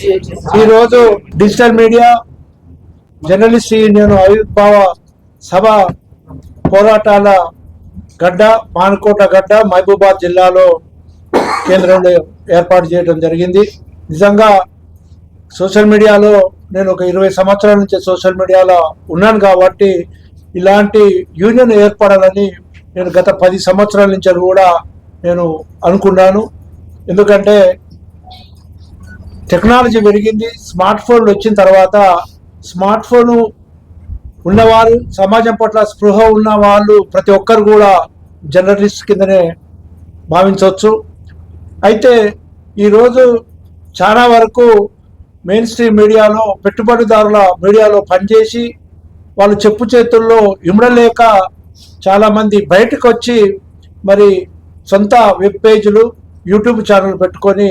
ఈరోజు digital media journalist union ఆవిర్భావ సభ పోరాటాల గడ్డ మానకోట గడ్డ మహబూబాద్ జిల్లాలో కేంద్రంలో ఏర్పాటు చేయడం జరిగింది. నిజంగా సోషల్ మీడియాలో నేను ఒక ఇరవై సంవత్సరాల నుంచి సోషల్ మీడియాలో ఉన్నాను కాబట్టి ఇలాంటి యూనియన్ ఏర్పడాలని నేను గత పది సంవత్సరాల నుంచి కూడా నేను అనుకున్నాను. ఎందుకంటే టెక్నాలజీ పెరిగింది స్మార్ట్ ఫోన్లు వచ్చిన తర్వాత స్మార్ట్ ఫోను ఉన్నవారు సమాజం పట్ల స్పృహ ఉన్న వాళ్ళు ప్రతి ఒక్కరు కూడా జర్నలిస్ట్ కిందనే భావించవచ్చు. అయితే ఈరోజు చాలా వరకు మెయిన్ స్ట్రీమ్ మీడియాలో పెట్టుబడిదారుల మీడియాలో పనిచేసి వాళ్ళు చెప్పు చేతుల్లో ఇమడలేక చాలామంది బయటకు వచ్చి మరి సొంత వెబ్ పేజీలు యూట్యూబ్ ఛానల్ పెట్టుకొని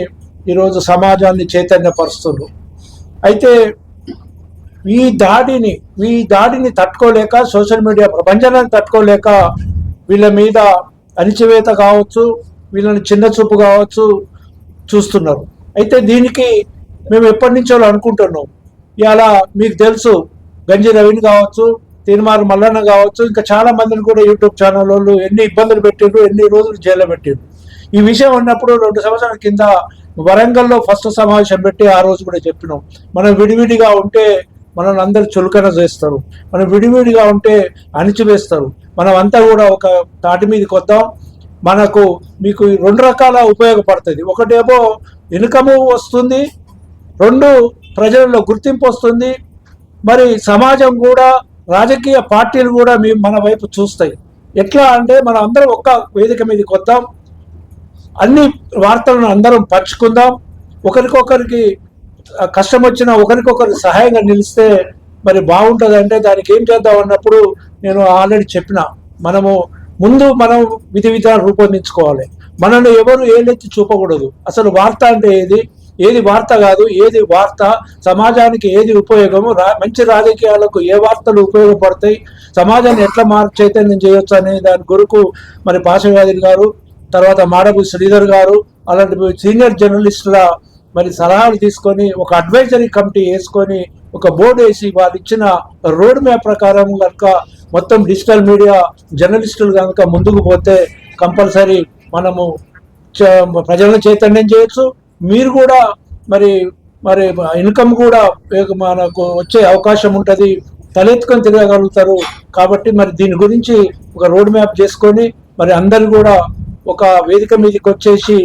ఈరోజు సమాజాన్ని చైతన్యపరుస్తుంది అయితే ఈ దాడిని ఈ దాడిని తట్టుకోలేక సోషల్ మీడియా ప్రపంచాన్ని తట్టుకోలేక వీళ్ళ మీద అణిచివేత కావచ్చు వీళ్ళని చిన్న చూపు కావచ్చు చూస్తున్నారు. అయితే దీనికి మేము ఎప్పటి నుంచో అనుకుంటున్నాం. ఇలా మీకు తెలుసు గంజి రవిని కావచ్చు తీర్మార్ మల్లన్న కావచ్చు ఇంకా చాలా మందిని కూడా యూట్యూబ్ ఛానల్ వాళ్ళు ఎన్ని ఇబ్బందులు పెట్టిండ్రు ఎన్ని రోజులు జైల్లో పెట్టిండ్రు. ఈ విషయం ఉన్నప్పుడు రెండు సంవత్సరాల కింద వరంగల్లో ఫస్ట్ సమావేశం పెట్టి ఆ రోజు కూడా చెప్పినాం. మనం విడివిడిగా ఉంటే మనల్ని అందరు చులకన చేస్తారు. మనం విడివిడిగా ఉంటే అణిచివేస్తారు. మనం అంతా కూడా ఒక తాటి మీదకి వద్దాం. మనకు మీకు రెండు రకాల ఉపయోగపడుతుంది. ఒకటేమో ఇన్కము వస్తుంది. రెండు ప్రజల్లో గుర్తింపు వస్తుంది. మరి సమాజం కూడా రాజకీయ పార్టీలు కూడా మీ మన వైపు చూస్తాయి. ఎట్లా అంటే మనం అందరం ఒక్క వేదిక మీదకి వద్దాం. అన్ని వార్తలను అందరం పంచుకుందాం. ఒకరికొకరికి కష్టం వచ్చినా ఒకరికొకరు సహాయంగా నిలిస్తే మరి బాగుంటుంది అంటే దానికి ఏం చేద్దాం అన్నప్పుడు నేను ఆల్రెడీ చెప్పిన. మనము ముందు మనం విధి విధానం రూపొందించుకోవాలి. మనల్ని ఎవరు ఏలెత్తి చూపకూడదు. అసలు వార్త అంటే ఏది? ఏది వార్త కాదు ఏది వార్త? సమాజానికి ఏది ఉపయోగము? రా మంచి రాజకీయాలకు ఏ వార్తలు ఉపయోగపడతాయి? సమాజాన్ని ఎట్లా మార్పు చైతన్యం చేయొచ్చు అనే దాని గురుకు మరి పాశవ్యాధి గారు తర్వాత మాడపు శ్రీధర్ గారు అలాంటి సీనియర్ జర్నలిస్టుల మరి సలహాలు తీసుకొని ఒక అడ్వైజరీ కమిటీ వేసుకొని ఒక బోర్డు వేసి వాళ్ళు ఇచ్చిన రోడ్ మ్యాప్ ప్రకారం కనుక మొత్తం డిజిటల్ మీడియా జర్నలిస్టులు కనుక ముందుకు పోతే కంపల్సరీ మనము చ- ప్రజలను చైతన్యం చేయొచ్చు. మీరు కూడా మరి మరి ఇన్కమ్ కూడా మనకు వచ్చే అవకాశం ఉంటుంది. తలెత్తుకొని తిరగగలుగుతారు. కాబట్టి మరి దీని గురించి ఒక రోడ్ మ్యాప్ చేసుకొని మరి అందరు కూడా ఒక వేదిక మీదకి వచ్చేసి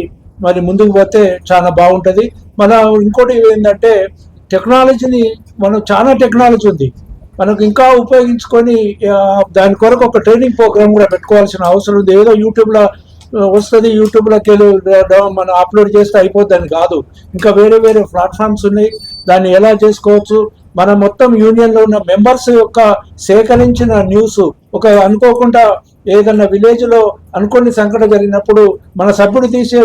మరి ముందుకు పోతే చాలా బాగుంటుంది. మన ఇంకోటి ఏంటంటే టెక్నాలజీని మనం చాలా టెక్నాలజీ ఉంది. మనకు ఇంకా ఉపయోగించుకొని దాని కొరకు ఒక ట్రైనింగ్ ప్రోగ్రామ్ కూడా పెట్టుకోవాల్సిన అవసరం ఉంది. ఏదో యూట్యూబ్లో వస్తుంది యూట్యూబ్లోకి వెళ్ళి మనం అప్లోడ్ చేస్తే అయిపోద్దని కాదు. ఇంకా వేరే వేరే ప్లాట్ఫామ్స్ ఉన్నాయి. దాన్ని ఎలా చేసుకోవచ్చు? మన మొత్తం యూనియన్లో ఉన్న మెంబర్స్ యొక్క సేకరించిన న్యూస్ ఒక అనుకోకుండా ఏదన్నా విలేజ్లో అనుకోని సంఘటన జరిగినప్పుడు మన సభ్యుడు తీసే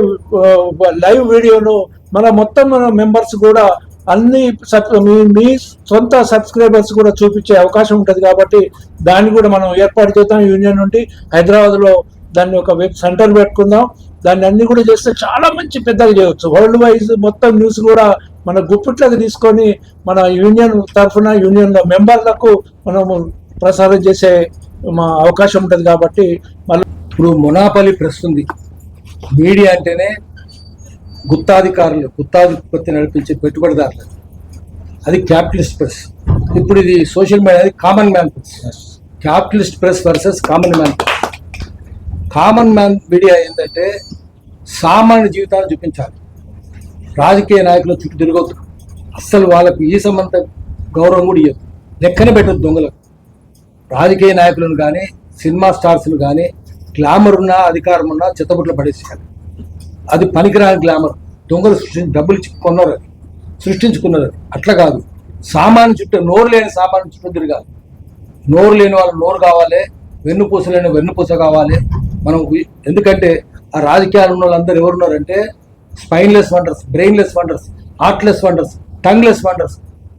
లైవ్ వీడియోను మన మొత్తం మన మెంబర్స్ కూడా అన్ని సబ్ మీ మీ సొంత సబ్స్క్రైబర్స్ కూడా చూపించే అవకాశం ఉంటుంది కాబట్టి దాన్ని కూడా మనం ఏర్పాటు చేద్దాం యూనియన్ నుండి. హైదరాబాద్లో దాన్ని ఒక వెబ్ సెంటర్ పెట్టుకుందాం. దాన్ని అన్ని కూడా చేస్తే చాలా మంచి పెద్దగా చేయవచ్చు వరల్డ్ వైజ్ మొత్తం న్యూస్ కూడా మన గుప్పిట్లకు తీసుకొని మన యూనియన్ తరఫున యూనియన్ మెంబర్లకు మనము ప్రసారం చేసే మా అవకాశం ఉంటుంది కాబట్టి మళ్ళీ ఇప్పుడు మొనాపలి ప్రెస్ ఉంది. మీడియా అంటేనే గుత్తాధికారులు గుత్తాధిపత్తి నడిపించే పెట్టుబడిదారులు. అది క్యాపిటలిస్ట్ ప్రెస్. ఇప్పుడు ఇది సోషల్ మీడియా అది common man press. Capitalist press versus common man press. Common man media ఏంటంటే సామాన్య జీవితాన్ని చూపించాలి. రాజకీయ నాయకులు చుట్టూ తిరగొద్దు. అస్సలు వాళ్ళకు ఈ సంబంధ గౌరవం కూడా ఇవ్వద్దు లెక్కన పెట్టదు దొంగలకు. రాజకీయ నాయకులను కానీ సినిమా స్టార్స్ను కానీ గ్లామర్ ఉన్నా అధికారం ఉన్నా చిత్తబుట్లు పడేసేయాలి. అది పనికిరాని గ్లామర్. దొంగలు సృష్టించి డబ్బులు ఇచ్చి కొన్నారు అది. సృష్టించుకున్నారు అది. అట్లా కాదు. సామాన్య చుట్టూ నోరు లేని సామాన్య చుట్టూ తిరగాలి. నోరు లేని వాళ్ళు నోరు కావాలి వెన్నుపూస లేని వెన్నుపూస కావాలి. మనం ఎందుకంటే ఆ రాజకీయాలు ఉన్న వాళ్ళందరూ ఎవరున్నారంటే spineless wonders brainless wonders heartless wonders tongueless wonders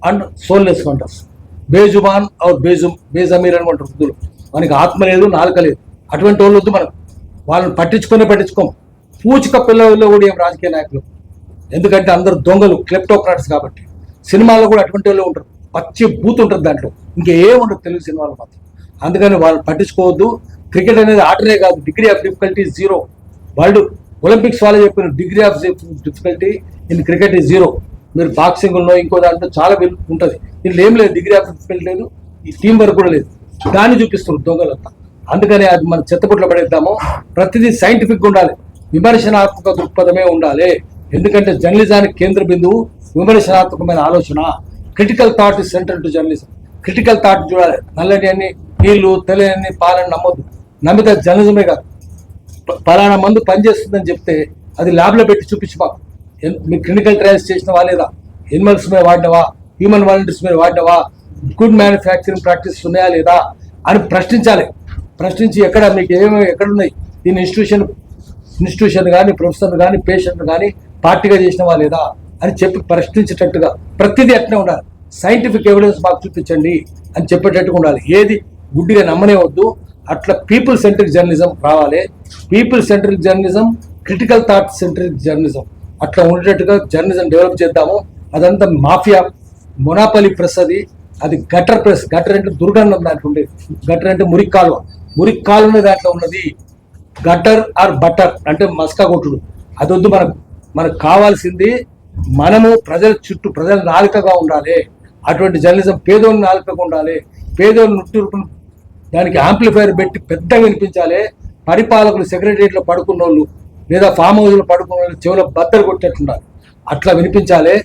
and soulless wonders. బేజుబాన్ are బేజు బేజమీర్ అని అంటారు వృద్ధులు మనకి ఆత్మ లేదు నాలుక లేదు. అటువంటి వాళ్ళు వద్దు మనం. వాళ్ళని పట్టించుకునే పట్టించుకోం పూచిక పిల్లల్లో కూడా ఏం రాజకీయ నాయకులు? ఎందుకంటే అందరు దొంగలు క్లెప్టోక్రాట్స్ కాబట్టి. సినిమాల్లో కూడా అటువంటి వాళ్ళు ఉంటారు. పచ్చి బూత్ ఉంటుంది దాంట్లో. ఇంకా ఏముండదు తెలుగు సినిమాలు మాత్రం. అందుకని వాళ్ళు పట్టించుకోవద్దు. క్రికెట్ అనేది ఆటనే కాదు. Degree of difficulty zero. World olympics వాళ్ళు చెప్పిన degree of difficulty in cricket is zero. మీరు బాక్సింగ్లో ఇంకో దాంట్లో చాలా ఉంటుంది. దీంట్లో ఏం లేదు డిగ్రీ అసెస్మెంట్ లేదు ఈ టీం వర్క్ కూడా లేదు. దాన్ని చూపిస్తున్నారు దొంగలంతా. అందుకని అది మనం చెత్తపుట్లో పడేద్దాము. ప్రతిదీ సైంటిఫిక్ ఉండాలి. విమర్శనాత్మక దృక్పథమే ఉండాలి. ఎందుకంటే జర్నలిజానికి కేంద్ర బిందువు విమర్శనాత్మకమైన ఆలోచన. Critical thought is central to journalism critical thought చూడాలి. నల్లటి అన్ని నీళ్ళు తెలియని పాలని నమ్మొద్దు. నమ్మితే జర్నలిజమే కాదు. పలానా మందు పనిచేస్తుందని చెప్తే అది ల్యాబ్లో పెట్టి చూపించి మాకు. మీరు మీ క్లినికల్ ట్రయల్స్ చేసినవా లేదా? ఎనిమల్స్ మీద వాడినవా? హ్యూమన్ వాలంటీర్స్ మీద వాడినవా? గుడ్ మ్యానుఫ్యాక్చరింగ్ ప్రాక్టీస్ ఉన్నాయా లేదా? అని ప్రశ్నించాలి. ప్రశ్నించి ఎక్కడ మీకు ఏమేమి ఎక్కడున్నాయి? దీని ఇన్స్టిట్యూషన్ ఇన్స్టిట్యూషన్ కానీ ప్రొఫెసర్ కానీ పేషెంట్ కానీ పార్టీగా చేసినవా లేదా? అని చెప్పి ప్రశ్నించేటట్టుగా ప్రతిదీ అట్నే ఉండాలి. సైంటిఫిక్ ఎవిడెన్స్ మాకు చూపించండి అని చెప్పేటట్టుగా ఉండాలి. ఏది గుడ్డిగా నమ్మనే వద్దు. అట్లా పీపుల్ సెంట్రిక్ జర్నలిజం రావాలి. People centric journalism critical thought centric journalism అట్లా ఉండేట్టుగా జర్నలిజం డెవలప్ చేద్దాము. అదంతా మాఫియా మొనాపలి ప్రెస్ అది అది గటర్ ప్రెస్ గటర్ అంటే దుర్గంధం దాంట్లో ఉండేది గటర్ అంటే మురికి కాలువ. మురికి కాలువనే దాంట్లో ఉన్నది గటర్ ఆర్ బటర్ అంటే మస్కా కొట్టుడు. అదొద్దు మనకు మనకు కావాల్సింది మనము ప్రజల చుట్టూ ప్రజల నాలుకగా ఉండాలి. అటువంటి జర్నలిజం పేదోని నాలుకగా ఉండాలి. పేదోని నుట్టు దానికి యాంప్లిఫైర్ పెట్టి పెద్దగా వినిపించాలి. పరిపాలకులు సెక్రటరియట్లో పడుకున్న వాళ్ళు లేదా ఫామ్ హౌస్లో పడుకున్న చెవుల బద్దలు కొట్టేట్టుండాలి అట్లా వినిపించాలి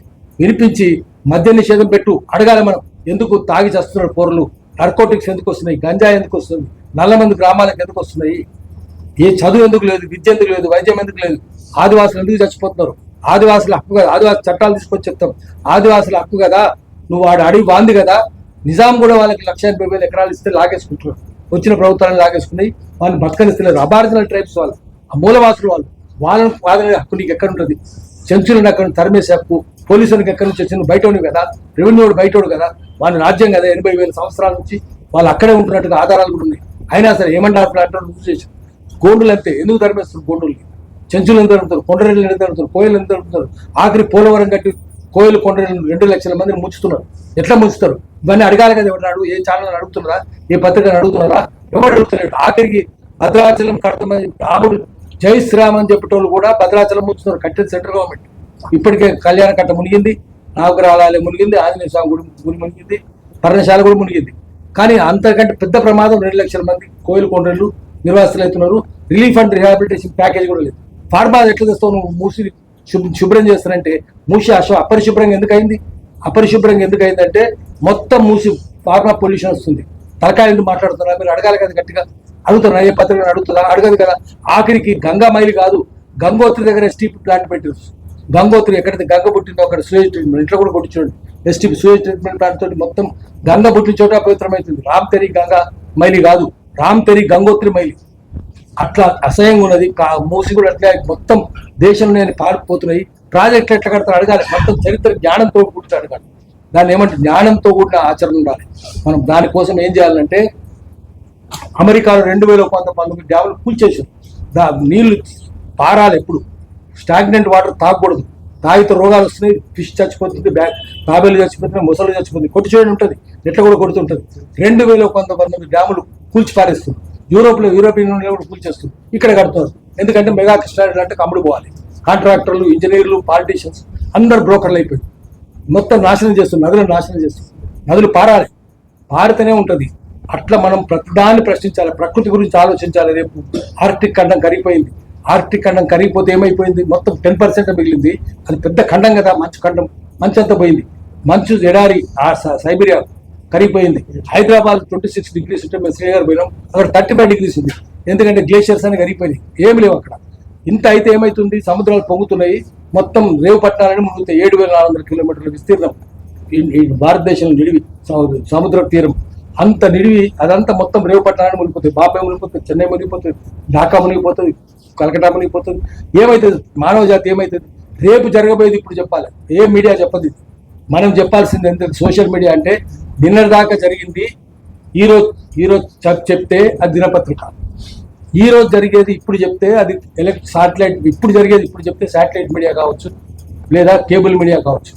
వినిపించి మద్య నిషేధం పెట్టు అడగాలి మనం ఎందుకు తాగి చేస్తున్నారు పోరలు? నర్కోటిక్స్ ఎందుకు వస్తున్నాయి? గంజా ఎందుకు వస్తుంది? నల్లమంది గ్రామాలకు ఎందుకు వస్తున్నాయి? ఏ చదువు ఎందుకు లేదు? విద్య ఎందుకు లేదు? వైద్యం ఎందుకు లేదు? ఆదివాసులు ఎందుకు చచ్చిపోతున్నారు? ఆదివాసుల హక్కు కదా ఆదివాసి చట్టాలు తీసుకొచ్చి చెప్తాం. ఆదివాసుల హక్కు కదా నువ్వు వాడు అడిగి బాంది కదా నిజాం కూడా వాళ్ళకి లక్ష ఎనభై వేల ఎకరాలు ఇస్తే లాగేసుకుంటున్నారు. వచ్చిన ప్రభుత్వాలను లాగేసుకున్నాయి. వాళ్ళని బతకనిస్తలేరు అబార్జినల్ ట్రైబ్స్ వాళ్ళు ఆ మూలవాసులు వాళ్ళు. వాళ్ళని వాదన హక్కు నీకు ఎక్కడ ఉంటుంది? సెంచురీని అక్కడ తరిమేసే హక్కు పోలీసులకు ఎక్కడి నుంచి వచ్చిన బయటోడు కదా రెవెన్యూ బయటోడు కదా వాళ్ళ రాజ్యం కదా ఎనభై వేల సంవత్సరాల నుంచి వాళ్ళు అక్కడే ఉంటున్నట్టుగా ఆధారాలు కూడా ఉన్నాయి. అయినా సరే ఏమంటారు అట్లా రుజువు చేశారు గోండులు అంతే. ఎందుకు తరిమేస్తారు గోండులకి చెంచులు ఎంత తరుముతారు? కొండరెళ్ళు ఎంత తరుముతారు? కోయలు ఎంత తరుముతారు? ఆఖరి పోలవరం కట్టి కోయలు కొండరెళ్ళు రెండు లక్షల మందిని ముంచుతున్నారు. ఎట్లా ముంచుతారు? ఇవన్నీ అడగాలి కదా ఎవరు అడుగు ఏ ఛానల్ అడుగుతున్నారా? ఏ పత్రికను అడుగుతున్నారా? ఎవరు అడుగుతున్నాడు ఆఖరికి భద్రాచలం కడుతున్న రాముడు జై శ్రీరామ్ అని చెప్పేటోళ్ళు కూడా భద్రాచలం ముంచుతున్నారు కట్టేది సెంట్రల్ గవర్నమెంట్. ఇప్పటికే కళ్యాణ కట్ట మునిగింది నాగరాలయం మునిగింది ఆంజనేయ స్వామి గుడి గుడి మునిగింది పర్ణశాల కూడా మునిగింది. కానీ అంతకంటే పెద్ద ప్రమాదం రెండు లక్షల మంది కోయిల కొండలు నిర్వాసితులు అవుతున్నారు. రిలీఫ్ అండ్ రిహాబిలిటేషన్ ప్యాకేజ్ కూడా లేదు. ఫార్మా ఎట్లా తెస్తావు నువ్వు? మూసి శుభ్రం చేస్తానంటే మూసి అశ్వ అపరిశుభ్రంగా ఎందుకు అయింది అపరిశుభ్రంగా ఎందుకు అయిందంటే మొత్తం మూసి ఫార్మా పొల్యూషన్ వస్తుంది. తలకాయలు ఎందుకు మీరు అడగాలి కదా గట్టిగా. అడుగుతున్నా ఏ పత్రికలు అడుగుతుందా అడగదు కదా. ఆఖరికి గంగా మైలు కాదు గంగోత్రి దగ్గర స్టీప్ ప్లాంట్ పెట్టారు. గంగోత్రి ఎక్కడైతే గంగ పుట్టిందో అక్కడ సూయేజ్ ట్రీట్మెంట్ ఇట్లా కూడా కొట్టించండి ఎస్టీ సూయేజ్ ట్రీట్మెంట్ ప్లాంట్ తోటి మొత్తం గంగ పుట్టిన చోట పవిత్రమవుతుంది. రామ్ తెరి గంగా మైలి కాదు రామ్ తెరి గంగోత్రి మైలి. అట్లా అసహ్యంగా ఉన్నది కా- మూసి కూడా అట్లా మొత్తం దేశంలో పారిపోతున్నాయి. ప్రాజెక్ట్ ఎట్లా కడతారు అడగాలి. మొత్తం చరిత్ర జ్ఞానంతో కూడితే అడగాలి. దాన్ని ఏమంటే జ్ఞానంతో కూడిన ఆచరణ ఉండాలి. మనం దానికోసం ఏం చేయాలంటే అమెరికాలో రెండు వేల కొంత పంతొమ్మిది డ్యాములు కూల్చేసారు దా నీళ్ళు పారాలి ఎప్పుడు. స్టాగ్నెంట్ వాటర్ తాగకూడదు. తాగితే రోగాలు వస్తున్నాయి ఫిష్ చచ్చిపోతుంది బ్యాగ్ తాబేలు చచ్చిపోతున్నాయి ముసలు చచ్చిపోతుంది. కొట్టి చేయడం ఉంటుంది నెట్ల కూడా కొడుతుంటుంది రెండు వేల కొంత పంతొమ్మిది డ్యాములు కూల్చి పారేస్తుంది. యూరోప్లో యూరోపియన్ యూనియన్ కూడా కూల్చేస్తుంది ఇక్కడ కడుతున్నారు. ఎందుకంటే మెగా కృష్ణారెడ్డి అంటే కమ్ముడు పోవాలి. కాంట్రాక్టర్లు ఇంజనీర్లు పాలిటీషియన్స్ అందరు బ్రోకర్లు అయిపోయింది మొత్తం నాశనం చేస్తుంది నదులు నాశనం చేస్తుంది నదులు పారాలి. పారితేనే ఉంటుంది. అట్లా మనం ప్రతిదాన్ని ప్రశ్నించాలి ప్రకృతి గురించి ఆలోచించాలి. రేపు ఆర్టిక్ ఖండం కరిగిపోయింది. ఆర్టిక్ ఖండం కరిగిపోతే ఏమైపోయింది? మొత్తం టెన్ పర్సెంట్ మిగిలింది. అది పెద్ద ఖండం కదా మంచు ఖండం మంచు అంతా పోయింది? మంచు ఎడారి సైబీరియా కరిగిపోయింది. హైదరాబాద్ ట్వంటీ సిక్స్ డిగ్రీస్ ఉంటే మేము శ్రీనగర్ పోయినాం. అక్కడ థర్టీ ఫైవ్ డిగ్రీస్ ఉంది. ఎందుకంటే గ్లేషియర్స్ అని కరిగిపోయినాయి. ఏమి లేవు అక్కడ. ఇంత అయితే ఏమైతుంది? సముద్రాలు పొంగుతున్నాయి. మొత్తం రేవు పట్టణాలని మునుగుతాయి ఏడు వేల నాలుగు వందల కిలోమీటర్ల విస్తీర్ణం. భారతదేశంలో నిడివి సముద్ర తీరం. అంత నిడివి అదంతా మొత్తం రేవు పట్టణాన్ని మునిగిపోతుంది. బాంబే మునిగిపోతుంది చెన్నై మునిగిపోతుంది ఢాకా మునిగిపోతుంది కలకటా మునిగిపోతుంది. ఏమవుతుంది మానవ జాతి ఏమవుతుంది రేపు జరగబోయేది ఇప్పుడు చెప్పాలి. ఏ మీడియా చెప్పదు. మనం చెప్పాల్సింది ఎంత సోషల్ మీడియా అంటే నిన్న దాకా జరిగింది ఈరోజు ఈరోజు చెప్తే అది దినపత్రిక. ఈరోజు జరిగేది ఇప్పుడు చెప్తే అది ఎలక్ట్ సాటిలైట్ ఇప్పుడు జరిగేది ఇప్పుడు చెప్తే శాటిలైట్ మీడియా కావచ్చు లేదా కేబుల్ మీడియా కావచ్చు.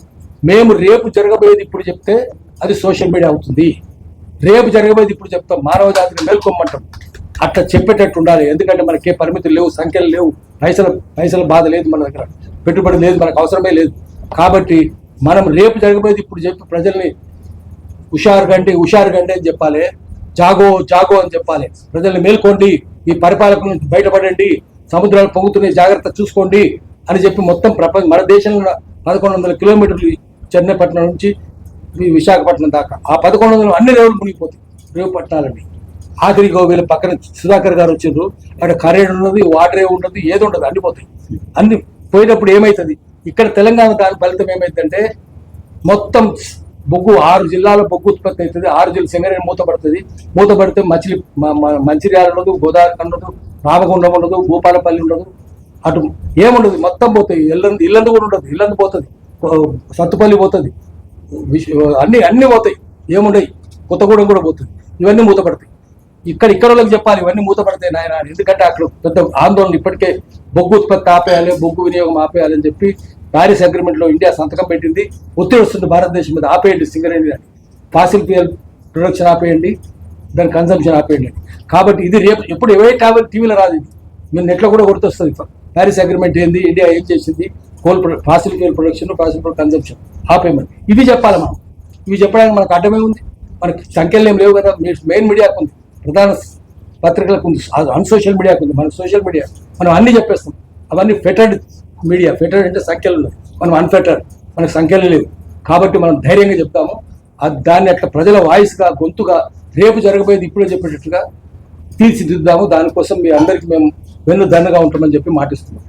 మేము రేపు జరగబోయేది ఇప్పుడు చెప్తే అది సోషల్ మీడియా అవుతుంది. రేపు జరగబోయేది ఇప్పుడు చెప్తాం. మానవ జాతిని మేల్కొమ్మంటాం. అట్లా చెప్పేటట్టు ఉండాలి. ఎందుకంటే మనకి ఏ పరిమితులు లేవు సంఖ్యలు లేవు. పైసల పైసల బాధ లేదు మన దగ్గర. పెట్టుబడి లేదు మనకు అవసరమే లేదు. కాబట్టి మనం రేపు జరగబోయేది ఇప్పుడు చెప్పి ప్రజల్ని హుషారు గండి హుషారు గండి అని చెప్పాలి. జాగో జాగో అని చెప్పాలి. ప్రజల్ని మేల్కోండి ఈ పరిపాలకుల నుంచి బయటపడండి సముద్రాలు పొంగుతున్నాయి జాగ్రత్త చూసుకోండి అని చెప్పి మొత్తం ప్రపంచ మన దేశంలో పదకొండు వందల కిలోమీటర్లు చెన్నైపట్నం నుంచి ఈ విశాఖపట్నం దాకా. ఆ పదకొండు వందలు అన్ని రేవులు మునిగిపోతాయి. రేవు పట్టణాలండి ఆఖరి ఓ పక్కన సుధాకర్ గారు వచ్చిండ్రు అక్కడ కరెంట్ ఉండదు వాటర్ ఏ ఉండదు ఏది ఉండదు అన్ని పోతాయి. అన్ని పోయినప్పుడు ఏమవుతుంది ఇక్కడ తెలంగాణ దాని ఫలితం ఏమైందంటే మొత్తం బొగ్గు ఆరు జిల్లాల బొగ్గు ఉత్పత్తి అవుతుంది. ఆరు జిల్లా సింగరేణి మూతపడుతుంది. మూతపడితే మచిలి మంచిర్యాల ఉండదు గోదావరి ఉండదు రామగుండం ఉండదు భూపాలపల్లి ఉండదు. అటు ఏముండదు? మొత్తం పోతాయి. ఇల్లందు ఇల్లందు కూడా ఉండదు. ఇల్లందు పోతుంది. సత్తుపల్లి పోతుంది. అన్ని అన్ని పోతాయి. ఏముండయి? కొత్తగూడెం కూడా పోతుంది. ఇవన్నీ మూతపడతాయి. ఇక్కడ ఇక్కడ వాళ్ళకి చెప్పాలి ఇవన్నీ మూతపడతాయి నాయన ఎందుకంటే అక్కడ పెద్ద ఆందోళన ఇప్పటికే బొగ్గు ఉత్పత్తి ఆపేయాలి బొగ్గు వినియోగం ఆపేయాలి అని చెప్పి ప్యారిస్ అగ్రిమెంట్లో ఇండియా సంతకం పెట్టింది. ఒత్తిడి వస్తుంది భారతదేశం మీద. ఆపేయండి సింగరేణి అని. ఫాసిల్ ఫ్యూయల్ ప్రొడక్షన్ ఆపేయండి దాని కన్సంప్షన్ ఆపేయండి కాబట్టి ఇది రేపు ఎప్పుడు ఎవరే కాబట్టి టీవీలో రాదు మీరు నెట్లో కూడా గుర్తొస్తుంది. ప్యారిస్ అగ్రిమెంట్ ఏంది? ఇండియా ఏం చేసింది? Coal fossil coal production fossil fuel half ఆపేయమని ఇవి చెప్పాలి మనం. ఇవి చెప్పడానికి మనకు అడ్డమే ఉంది. మనకి సంఖ్యలు ఏం లేవు కదా. మెయిన్ మీడియాకు ఉంది. ప్రధాన పత్రికలకు ఉంది. అన్ సోషల్ మీడియాకు ఉంది. మన సోషల్ మీడియా మనం అన్ని చెప్పేస్తాం. అవన్నీ ఫెటర్డ్ మీడియా ఫెటర్డ్ అంటే సంఖ్యలు ఉన్నాయి మనం అన్ఫెటర్డ్ మనకు సంఖ్యలు లేవు. కాబట్టి మనం ధైర్యంగా చెప్తాము. దాన్ని అట్లా ప్రజల వాయిస్గా గొంతుగా రేపు జరగబోయేది ఇప్పుడే చెప్పేటట్టుగా తీర్చిదిద్దాము. దానికోసం మీ అందరికీ మేము వెన్ను దండగా ఉంటామని చెప్పి మాటిస్తున్నాం.